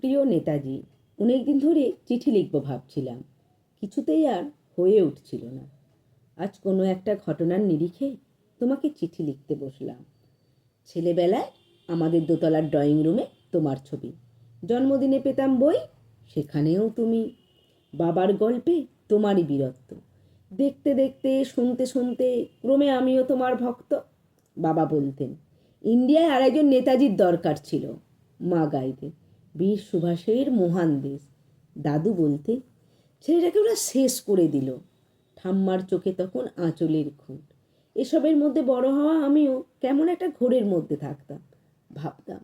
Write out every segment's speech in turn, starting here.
প্রিয় নেতাজি অনেক দিন ধরে চিঠি লিখব ভাবছিলাম। কিছুতেই আর হয়ে উঠছিল না। আজ কোনো একটা ঘটনার নিরিখে তোমাকে চিঠি লিখতে বসলাম। ছেলেবেলায় আমাদের দোতলার ড্রয়িং রুমে তোমার ছবি। জন্মদিনে পেতাম বই, সেখানেও তুমি। বাবার গল্পে তোমারই বীরত্ব। দেখতে দেখতে, শুনতে শুনতে ক্রমে আমিও তোমার ভক্ত, বাবা বলতেন। ইন্ডিয়ায় আর একজন নেতাজির দরকার ছিল, মা গাইতে বীর সুভাষের মহান দেশ। দাদু বলতে, ছেলেটাকে ওরা শেষ করে দিল। ঠাম্মার চোখে তখন আঁচলের খুঁট এসবের মধ্যে বড় হওয়া আমিও কেমন একটা ঘোরের মধ্যে থাকতাম। ভাবতাম,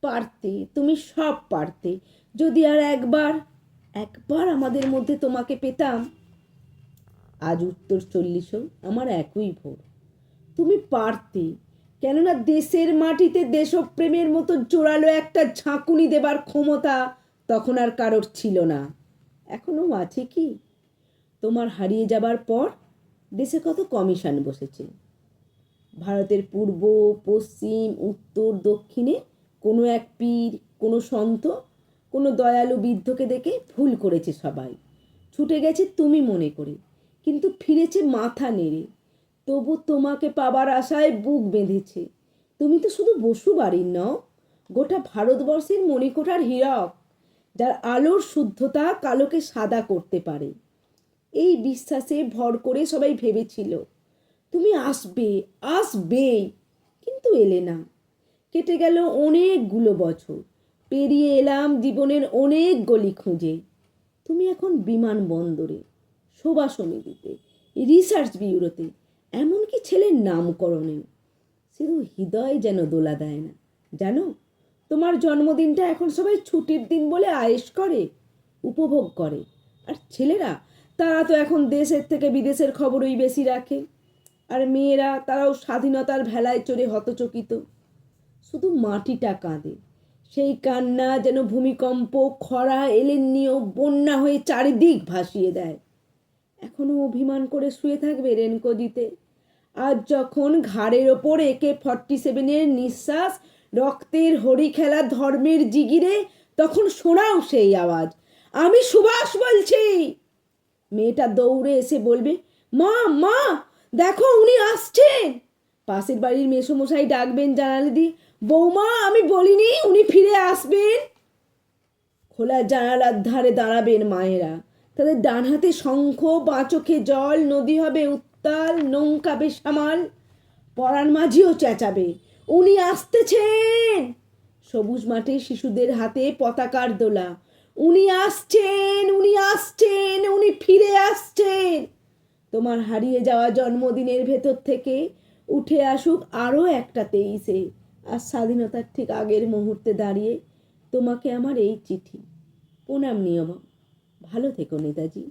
পারতে, তুমি সব পারতে, যদি আর একবার একবার আমাদের মধ্যে তোমাকে পেতাম। আজ উত্তর চল্লিশও আমার একই ভোর। তুমি পারতে কেননা দেশের মাটিতে দেশপ্রেমের মতো জোরালো একটা ঝাঁকুনি দেবার ক্ষমতা তখন আর কারোর ছিল না। এখনও আছে কি? তোমার হারিয়ে যাবার পর দেশে কত কমিশন বসেছে? ভারতের পূর্ব, পশ্চিম, উত্তর, দক্ষিণে কোনো এক পীর, কোনো সন্ত, কোনো দয়ালু বৃদ্ধকে দেখে ভুল করেছে সবাই। ছুটে গেছে তুমি মনে করে, কিন্তু ফিরেছে মাথা নেড়ে। তবু তোমাকে পাবার আশায় বুক বেঁধেছে। তুমি তো শুধু বসু বাড়ির নও, গোটা ভারতবর্ষের মণিকোঠার হীরক, যার আলোর শুদ্ধতা কালোকে সাদা করতে পারে। এই বিশ্বাসে ভর করে সবাই ভেবেছিল, তুমি আসবে, আসবেই, কিন্তু এলে না। কেটে গেল অনেকগুলো বছর, পেরিয়ে এলাম জীবনের অনেক গলি খুঁজে। তুমি এখন বিমানবন্দরে, শোভা সমিতিতে, রিসার্চ ব্যুরোতে এমনকি ছেলের নামকরণেও। শুধু হৃদয় যেন দোলা দেয় না। জানো, তোমার জন্মদিনটা এখন সবাই ছুটির দিন বলে আয়েশ করে, উপভোগ করে। আর ছেলেরা, তারা তো এখন দেশের থেকে বিদেশের খবরই বেশি রাখে। আর মেয়েরা, তারাও স্বাধীনতার ভেলায় চড়ে হতচকিত। শুধু মাটিটা কাঁদে। সেই কান্না যেন ভূমিকম্প, খরা, এলেন নিয়েও বন্যা হয়ে চারিদিক ভাসিয়ে দেয়। এখনও অভিমান করে শুয়ে থাকবে রেনকো দিতে আজ যখন ঘাড়ের ওপর একে ফর্টি সেভেনের নিঃশ্বাস, রক্তের হরি খেলা ধর্মের জিগিরে, তখন শোনাও সেই আওয়াজ। আমি সুভাষ বলছি। মেয়েটা দৌড়ে এসে বলবে, মা মা, দেখো উনি আসছেন। পাশের বাড়ির মেসোমশাই ডাকবেন, জানালে দি, বৌমা, আমি বলিনি উনি ফিরে আসবেন? খোলা জানালার ধারে দাঁড়াবেন মায়েরা। তাদের ডান হাতে শঙ্খ বাঁ চোখে জল, নদী হবে উত্তাল নৌকা বেসামাল পরাণ মাঝিও চেঁচাবে। উনি আসতেছেন। সবুজ মাঠে শিশুদের হাতে পতাকার দোলা। উনি আসছেন উনি আসছেন, উনি ফিরে আসছেন। তোমার হারিয়ে যাওয়া জন্মদিনের ভেতর থেকে উঠে আসুক আরও একটা তেইশে। আর স্বাধীনতার ঠিক আগের মুহূর্তে দাঁড়িয়ে তোমাকে আমার এই চিঠি, প্রণাম নিয়ম ভালো থেকো নেতাজি।